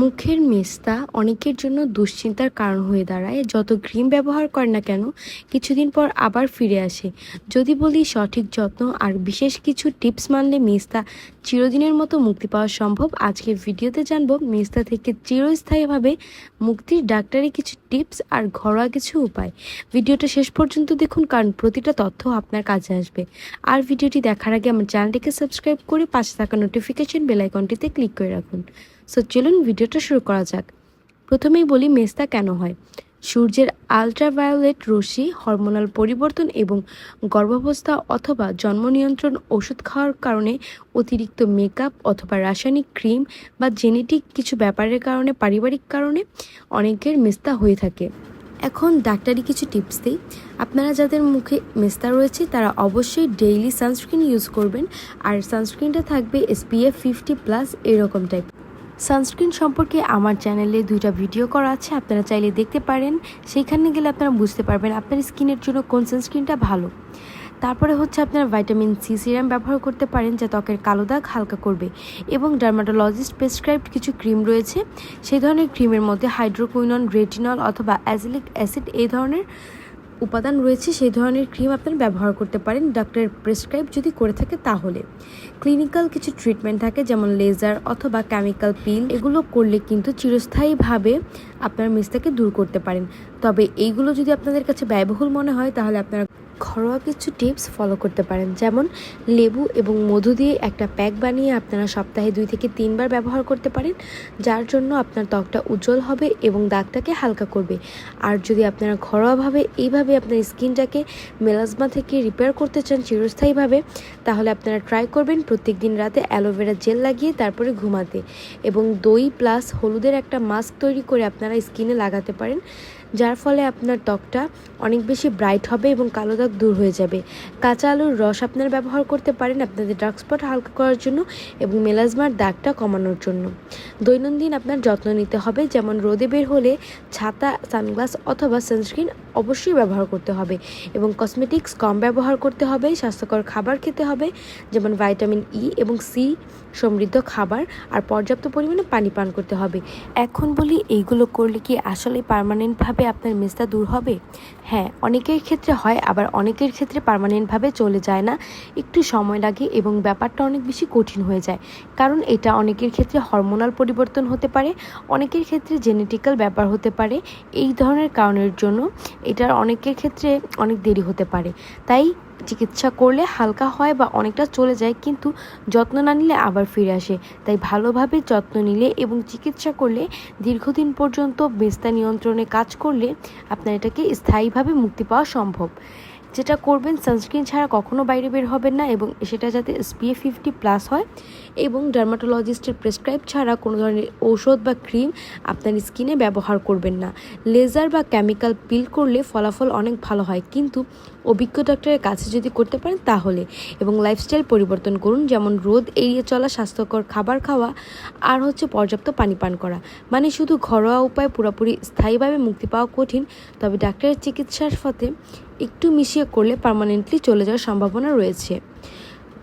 মুখের মেস্তা অনেকের জন্য দুশ্চিন্তার কারণ হয়ে দাঁড়ায়। যত ক্রিম ব্যবহার করে না কেন, কিছুদিন পর আবার ফিরে আসে। যদি বলি সঠিক যত্ন আর বিশেষ কিছু টিপস মানলে মেস্তা চিরদিনের মতো মুক্তি পাওয়া সম্ভব। আজকের ভিডিওতে জানব মেস্তা থেকে চিরস্থায়ীভাবে মুক্তির ডাক্তারি কিছু টিপস আর ঘরোয়া কিছু উপায়। ভিডিওটা শেষ পর্যন্ত দেখুন, কারণ প্রতিটা তথ্য আপনার কাজে আসবে। আর ভিডিওটি দেখার আগে আমার চ্যানেলটিকে সাবস্ক্রাইব করে পাশে থাকা নোটিফিকেশন বেলাইকনটিতে ক্লিক করে রাখুন। সো চলুন ভিডিওটা শুরু করা যাক। প্রথমেই বলি মেস্তা কেন হয়? সূর্যের আলট্রাভায়োলেট রশ্মি হরমোনাল পরিবর্তন এবং গর্ভাবস্থা অথবা জন্ম নিয়ন্ত্রণ ওষুধ খাওয়ার কারণে অতিরিক্ত মেকআপ অথবা রাসায়নিক ক্রিম বা জেনেটিক কিছু ব্যাপারের কারণে, পারিবারিক কারণে অনেকের মেস্তা হয়ে থাকে। এখন ডাক্তারি কিছু টিপস দিই। আপনারা যাদের মুখে মেস্তা রয়েছে, তারা অবশ্যই ডেইলি সানস্ক্রিন ইউজ করবেন। আর সানস্ক্রিনটা থাকবে এসপিএফ ফিফটি প্লাস এরকম টাইপ সানস্ক্রিন সম্পর্কে আমার চ্যানেলে দুইটা ভিডিও করা আছে, আপনারা চাইলে দেখতে পারেন। সেইখানে গেলে আপনারা বুঝতে পারবেন আপনার স্কিনের জন্য কোন সানস্ক্রিনটা ভালো। তারপরে হচ্ছে আপনারা ভাইটামিন সি সিরাম ব্যবহার করতে পারেন, যা ত্বকের কালো দাগ হালকা করবে। এবং ডার্মাটোলজিস্ট প্রেসক্রাইবড কিছু ক্রিম রয়েছে, সেই ধরনের ক্রিমের মধ্যে হাইড্রোকুইনন, রেটিনল অথবা অ্যাজিলিক অ্যাসিড এই ধরনের উপাদান রয়েছে, সেই ধরনের ক্রিম আপনারা ব্যবহার করতে পারেন। ডাক্তারের প্রেসক্রাইব যদি করে থাকে তাহলে। ক্লিনিক্যাল কিছু ট্রিটমেন্ট থাকে, যেমন লেজার অথবা কেমিক্যাল পিল এগুলো করলে কিন্তু চিরস্থায়ীভাবে আপনার মিস্তাকে দূর করতে পারেন। তবে এইগুলো যদি আপনাদের কাছে ব্যয়বহুল মনে হয়, তাহলে আপনারা ঘরোয়া কিছু টিপস ফলো করতে পারেন। যেমন, লেবু এবং মধু দিয়ে একটা প্যাক বানিয়ে আপনারা সপ্তাহে দুই থেকে তিনবার ব্যবহার করতে পারেন, যার জন্য আপনার ত্বকটা উজ্জ্বল হবে এবং দাগটাকে হালকা করবে। আর যদি আপনারা ঘরোয়াভাবে এইভাবে আপনার স্কিনটাকে মেলাজমা থেকে রিপেয়ার করতে চান চিরস্থায়ীভাবে, তাহলে আপনারা ট্রাই করবেন প্রত্যেক দিন রাতে অ্যালোভেরা জেল লাগিয়ে তারপরে ঘুমাতে। এবং দই প্লাস হলুদের একটা মাস্ক তৈরি করে আপনারা স্কিনে লাগাতে পারেন। যার ফলে আপনার ত্বকটা অনেক বেশি ব্রাইট হবে এবং কালো দাগ দূর হয়ে যাবে। কাঁচা আলুর রস আপনারা ব্যবহার করতে পারেন আপনাদের ডার্ক স্পট হালকা করার জন্য এবং মেলাজমার দাগটা কমানোর জন্য। দৈনন্দিন আপনার যত্ন নিতে হবে, যেমন রোদে বের হলে ছাতা, সানগ্লাস অথবা সানস্ক্রিন অবশ্যই ব্যবহার করতে হবে এবং কসমেটিক্স কম ব্যবহার করতে হবে, স্বাস্থ্যকর খাবার খেতে হবে, যেমন ভাইটামিন ই এবং সি সমৃদ্ধ খাবার আর পর্যাপ্ত পরিমাণে পানি পান করতে হবে। এখন বলি, এইগুলো করলে কি আসলে পার্মানেন্টভাবে আপনার মেস্তা দূর হবে? হ্যাঁ অনেকের ক্ষেত্রে হয়, আবার অনেকের ক্ষেত্রে পার্মানেন্টভাবে চলে যায় না। একটু সময় লাগে এবং ব্যাপারটা অনেক বেশি কঠিন হয়ে যায়। কারণ এটা অনেকের ক্ষেত্রে হরমোনাল পরিবর্তন হতে পারে, অনেকের ক্ষেত্রে জেনেটিক্যাল ব্যাপার হতে পারে। এই ধরনের কারণের জন্য এটার অনেকের ক্ষেত্রে অনেক দেরি হতে পারে। তাই চিকিৎসা করলে হালকা হয় বা অনেকটা চলে যায়, কিন্তু যত্ন না নিলে আবার ফিরে আসে। তাই ভালোভাবে যত্ন নিলে এবং চিকিৎসা করলে দীর্ঘদিন পর্যন্ত বেস্তা নিয়ন্ত্রণে কাজ করলে আপনার এটাকে স্থায়ীভাবে মুক্তি পাওয়া সম্ভব। যেটা করবেন সানস্ক্রিন ছাড়া কখনো বাইরে বের হবেন না এবং সেটা যাতে এসপিএ ফিফটি প্লাস হয় এবং ডার্মাটোলজিস্টের প্রেসক্রাইব ছাড়া কোনো ধরনের ঔষধ বা ক্রিম আপনার স্কিনে ব্যবহার করবেন না। লেজার বা কেমিক্যাল পিল করলে ফলাফল অনেক ভালো হয়। কিন্তু অভিজ্ঞ ডক্টরের কাছে যদি করতে পারেন, তাহলে। এবং লাইফস্টাইল পরিবর্তন করুন, যেমন রোদ, এড়িয়ে চলা, স্বাস্থ্যকর খাবার খাওয়া আর হচ্ছে পর্যাপ্ত পানি পান করা। মানে শুধু ঘরোয়া উপায় পুরোপুরি স্থায়ীভাবে মুক্তি পাওয়া কঠিন, তবে ডাক্তারের চিকিৎসার ফতে একটু মিশিয়ে করলে পারমানেন্টলি চলে যাওয়ার সম্ভাবনা রয়েছে।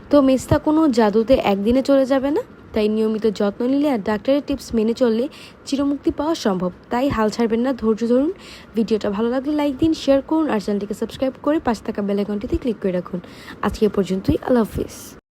তো মেস্তা, কোনো জাদুতে একদিনে চলে যাবে না? তাই নিয়মিত যত্ন নিলে আর ডাক্তারের টিপস মেনে চললে চিরমুক্তি পাওয়া সম্ভব। তাই হাল ছাড়বেন না, ধৈর্য ধরুন। ভিডিওটা ভালো লাগলে লাইক দিন শেয়ার করুন, আর চ্যানেলটিকে সাবস্ক্রাইব করে পাশে থাকা বেলাইকনটিতে ক্লিক করে রাখুন। আজকে পর্যন্তই, আল্লাহ হাফিজ।